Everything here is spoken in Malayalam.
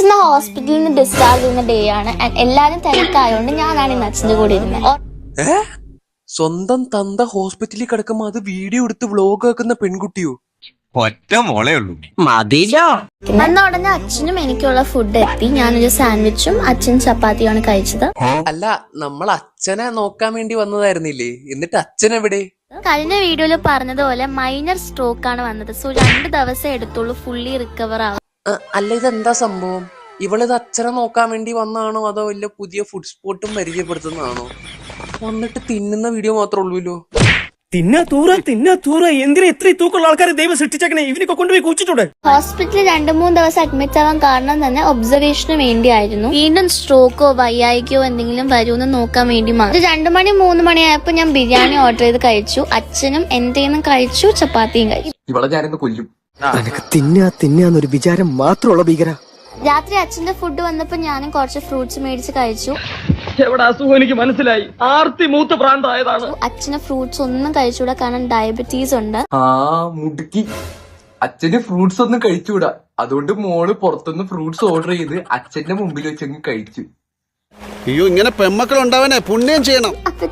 അച്ഛൻ ഹോസ്പിറ്റലിൽ നിന്ന് ഡിസ്ചാർജ് ചെയ്യുന്ന ഡേ ആണ്. എല്ലാരും തിരക്കായോണ്ട് ഞാനാണ് ഇന്ന് അച്ഛന്റെ കൂടെ ഇരുന്നത്. സ്വന്തം തന്ത ഹോസ്പിറ്റലിൽ കിടക്കുമ്പോ അത് വീഡിയോ എടുത്ത് വ്ലോഗ് ആക്കുന്ന പെൺകുട്ടിയോ? ഒറ്റ മോളേ ഉള്ളൂ. മതിയോ അന്ന് ഉടനെ അച്ഛനും എനിക്കുള്ള ഫുഡ് എത്തി. ഞാനൊരു സാൻഡ്വിച്ചും അച്ഛൻ ചപ്പാത്തിയാണ് കഴിച്ചത്. അല്ല നമ്മൾ അച്ഛനെ നോക്കാൻ വേണ്ടി വന്നതായിരുന്നില്ലേ? എന്നിട്ട് അച്ഛൻ എവിടെ? കഴിഞ്ഞ വീഡിയോയിൽ പറഞ്ഞതുപോലെ മൈനർ സ്ട്രോക്ക് ആണ് വന്നത്. സോ രണ്ട് ദിവസം എടുത്തുള്ളൂ. ഫുള്ളി റിക്കവർ ആവും ആ, അല്ല ഇതെന്താ സംഭവം? ഇവളിത് അച്ഛനെ നോക്കാൻ വേണ്ടി വന്നാണോ അതോ വല്ല പുതിയ ഫുഡ് സ്പോട്ടും പരിചയപ്പെടുത്തുന്നതാണോ? വന്നിട്ട് തിന്നുന്ന വീഡിയോ മാത്രമേ ഉള്ളൂല്ലോ തിന്നാ തൂറ തിന്നാ തൂറ. എന്തിനാ ഇത്രയും തൂക്കമുള്ള ആൾക്കാരെ ദൈവം സൃഷ്ടിച്ചേക്കണേ? ഇവനൊക്കെ കൊണ്ടുപോയി കുച്ചിട്ടുണ്ട് ഹോസ്പിറ്റലിൽ രണ്ടു മൂന്ന് ദിവസം അഡ്മിറ്റ് ആവാൻ കാരണം തന്നെ ഒബ്സർവേഷന് വേണ്ടിയായിരുന്നു. വീണ്ടും സ്ട്രോക്കോ വയ്യായിക്കോ എന്തെങ്കിലും വരുമെന്ന് നോക്കാൻ വേണ്ടി മാത്രം രണ്ടു മണി മൂന്ന് മണിയായപ്പോ ഞാൻ ബിരിയാണി ഓർഡർ ചെയ്ത് കഴിച്ചു. അച്ഛനും എന്തെങ്കിലും കഴിച്ചു ചപ്പാത്തിയും കഴിച്ചു. ഇവളെ ഞാനിന്ന് കൊല്ലും. നിനക്ക് തിന്നാ തിന്നാന്നൊരു വിചാരം മാത്രമുള്ള ഭീകര. രാത്രി അച്ഛന്റെ ഫുഡ് വന്നപ്പോ ഞാനും കുറച്ച് ഫ്രൂട്ട്സ് മേടിച്ച് കഴിച്ചു. എവിടെ അസുഖം എനിക്ക് മനസ്സിലായി. ആർത്തി മൂത്ത പ്രാന്തായതാണ്. അച്ഛന് ഫ്രൂട്ട്സ് ഒന്നും കഴിച്ചുകൂടാ കാരണം ഡയബറ്റീസ് ഉണ്ട്. ആ മുടുക്കി. അച്ഛന് ഫ്രൂട്ട്സ് ഒന്നും കഴിച്ചുകൂടാ. അതുകൊണ്ട് മോൾ പുറത്തുനിന്ന് ഫ്രൂട്ട്സ് ഓർഡർ ചെയ്ത് അച്ഛന്റെ മുമ്പിൽ വെച്ചങ്ങ് കഴിച്ചു. അയ്യോ ഇങ്ങനെ പെമ്മക്കൾ ഉണ്ടാവാനേ പുണ്യം ചെയ്യണം. അപ്പൊ